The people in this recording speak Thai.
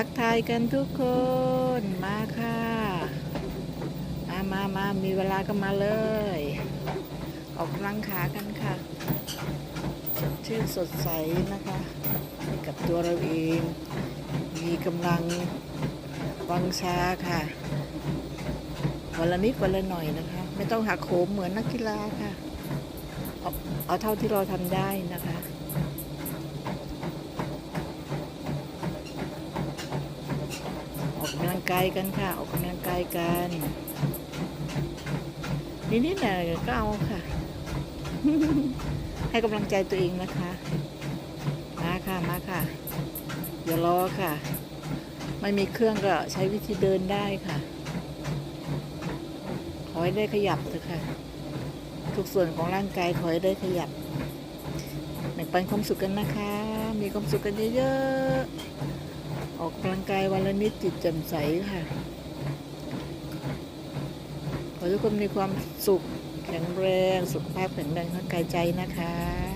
ทักทายกันทุกคนมาค่ะ มามามามีเวลาก็มาเลย ออกกำลังขากันค่ะ สดชื่นสดใสนะคะให้กับตัวเราเอง มีกำลังวังชาค่ะวันละนิดวันละหน่อยนะคะ ไม่ต้องหักโหมเหมือนนักกีฬาค่ะเอาเอาเท่าที่เราทำได้นะคะ กกำลังกายกันค่ะ ออกกำลังกายกันนิดๆหน่อยก็เอาค่ะ ให้กำลังใจตัวเองนะคะ มาค่ะมาค่ะอย่ารอค่ะ ไม่มีเครื่องก็ใช้วิธีเดินได้ค่ะขอให้ได้ขยับเถอะค่ะ ทุกส่วนของร่างกายขอให้ได้ขยับแบ่งปันความสุขกันนะคะ มีความสุขกันเยอะๆ ออกกำลังกายวันละนิดจิตแจ่มใสค่ะ ขอทุกคนมีความสุขแข็งแรง สุขภาพแข็งแรงทั้งกายใจนะคะ